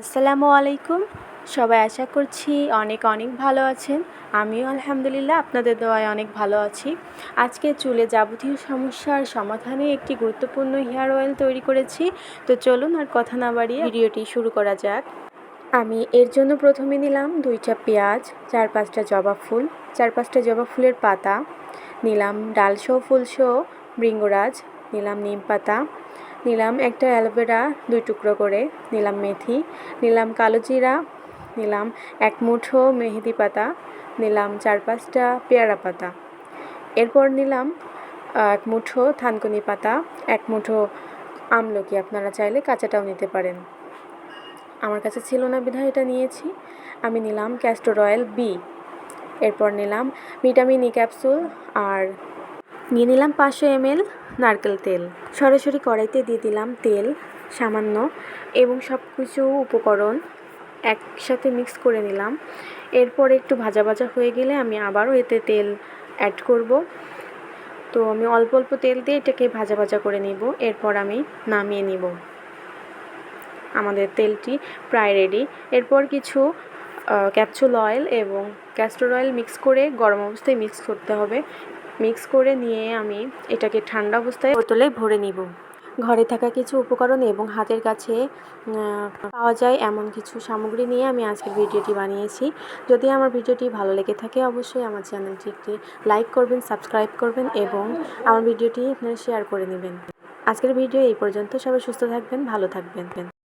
আসসালামু আলাইকুম। সবাই আশা করছি অনেক অনেক ভালো আছেন। আমিও আলহামদুলিল্লাহ আপনাদের দোয়ায় অনেক ভালো আছি। আজকে চুলে যাবতীয় সমস্যার সমাধানে একটি গুরুত্বপূর্ণ হেয়ার অয়েল তৈরি করেছি। তো চলুন আর কথা না বাড়িয়ে ভিডিওটি শুরু করা যাক। আমি এর জন্য প্রথমে নিলাম দুইটা পেঁয়াজ, চার পাঁচটা জবা ফুল, চার পাঁচটা জবা ফুলের পাতা। নিলাম ডালসহ, ফুলসহ বৃঙ্গরাজ নিলাম নিম পাতা। নিলাম একটা অ্যালোভেরা দুই টুকরো করে, নিলাম মেথি, নিলাম কালো জিরা, নিলাম এক মুঠো মেহেদি পাতা, নিলাম চার পাঁচটা পেয়ারা পাতা। এরপর নিলাম এক মুঠো থানকুনি পাতা, এক মুঠো আমলকি, আপনারা চাইলে কাঁচাটাও নিতে পারেন। আমার কাছে ছিল না বিধায় এটা নিয়েছি। আমি নিলাম ক্যাস্টর অয়েল বি এরপর নিলাম ভিটামিন ই ক্যাপসুল আর নিয়ে নিলাম পাঁচশো এমএল নারকেল তেল। সরাসরি কড়াইতে দিয়ে দিলাম তেল, সামান্য, এবং সব কিছু উপকরণ একসাথে মিক্স করে নিলাম। এরপর একটু ভাজা ভাজা হয়ে গেলে আমি আবারও এতে তেল অ্যাড করব। তো আমি অল্প অল্প তেল দিয়ে এটাকে ভাজা ভাজা করে নিব। এরপর আমি নামিয়ে নিব। আমাদের তেলটি প্রায় রেডি এরপর কিছু ক্যাপসুল অয়েল এবং ক্যাস্টর অয়েল মিক্স করে গরম অবস্থায় মিক্স করতে হবে। মিক্স করে নিয়ে আমি এটাকে ঠান্ডা অবস্থায় বোতলে ভরে নিব। ঘরে থাকা কিছু উপকরণ এবং হাতের কাছে পাওয়া যায় এমন কিছু সামগ্রী নিয়ে আমি আজকের ভিডিওটি বানিয়েছি। যদি আমার ভিডিওটি ভালো লেগে থাকে, অবশ্যই আমার চ্যানেলটি একটি লাইক করবেন, সাবস্ক্রাইব করবেন এবং আমার ভিডিওটি আপনারা শেয়ার করে নেবেন। আজকের ভিডিও এই পর্যন্ত। সবাই সুস্থ থাকবেন, ভালো থাকবেন।